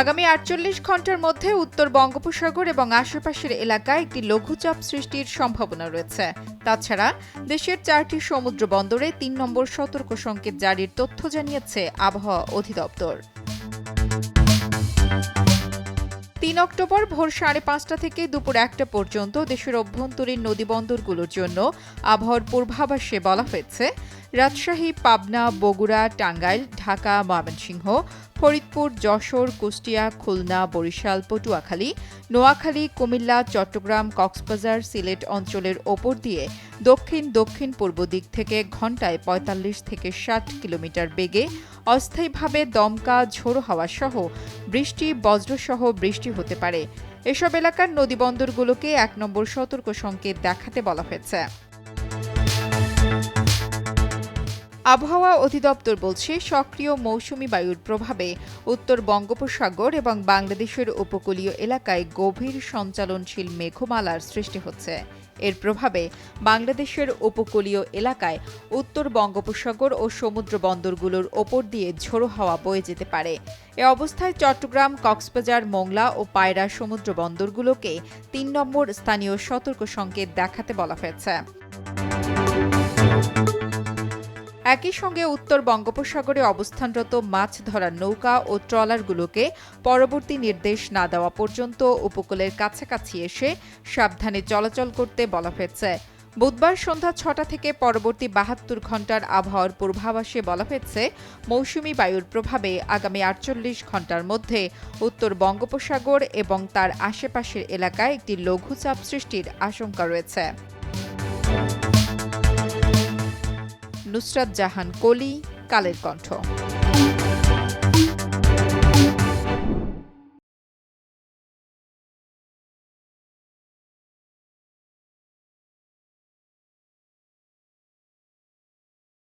আগামী আটচল্লিশ ঘণ্টার মধ্যে উত্তর বঙ্গোপসাগর এবং আশেপাশের এলাকায় একটি লঘুচাপ সৃষ্টির সম্ভাবনা রয়েছে। তাছাড়া, দেশের চারটি সমুদ্র বন্দরে তিন নম্বর সতর্ক সংকেত জারির তথ্য জানিয়েছে আবহাওয়া অধিদপ্তর। তিন অক্টোবর ভোর সাড়ে পাঁচটা থেকে দুপুর একটা পর্যন্ত দেশের অভ্যন্তরীণ নদীবন্দরগুলোর জন্য আবহাওয়ার পূর্বাভাসে বলা হয়েছে। রাজশাহী, পাবনা, বগুড়া, টাঙ্গাইল, ঢাকা, ময়মনসিংহ ফরিদপুর, যশোর, কুষ্টিয়া, খুলনা, বরিশাল, পটুয়াখালী, নোয়াখালী, কুমিল্লা, চট্টগ্রাম, কক্সবাজার, সিলেট অঞ্চলের ওপর দিয়ে দক্ষিণ দক্ষিণ পূর্ব দিক থেকে ঘন্টায় পঁয়তাল্লিশ থেকে ষাট কিলোমিটার বেগে অস্থায়ীভাবে দমকা, ঝোড়ো হাওয়া সহ বৃষ্টি, বজ্রসহ বৃষ্টি হতে পারে। এসব এলাকার নদীবন্দরগুলোকে এক নম্বর সতর্ক সংকেত দেখাতে বলা হয়েছে। আবহাওয়া অধিদপ্তর বলছে, সক্রিয় মৌসুমি বায়ুর প্রভাবে উত্তর বঙ্গোপসাগর এবং বাংলাদেশের উপকূলীয় এলাকায় গভীর সঞ্চালনশীল মেঘমালার সৃষ্টি হচ্ছে। এর প্রভাবে বাংলাদেশের উপকূলীয় এলাকায় উত্তর বঙ্গোপসাগর ও সমুদ্র বন্দরগুলোর ওপর দিয়ে ঝোড়ো হাওয়া বয়ে যেতে পারে। এ অবস্থায় চট্টগ্রাম, কক্সবাজার, মোংলা ও পায়রা সমুদ্র বন্দরগুলোকে তিন নম্বর স্থানীয় সতর্ক সংকেত দেখাতে বলা হয়েছে। একই সঙ্গে উত্তর বঙ্গোপসাগরে অবস্থানরত মাছ ধরার নৌকা ও ট্রলারগুলোকে পরবর্তী নির্দেশ না দেওয়া পর্যন্ত উপকূলের কাছাকাছি এসে সাবধানে চলাচল করতে বলা হয়েছে। বুধবার সন্ধ্যা ছটা থেকে পরবর্তী বাহাত্তর ঘণ্টার আবহাওয়ার পূর্বাভাসে বলা হয়েছে, মৌসুমি বায়ুর প্রভাবে আগামী আটচল্লিশ ঘণ্টার মধ্যে উত্তর বঙ্গোপসাগর এবং তার আশেপাশের এলাকায় একটি লঘুচাপ সৃষ্টির আশঙ্কা রয়েছে। নুসরাত জাহান কলি কালের কণ্ঠ।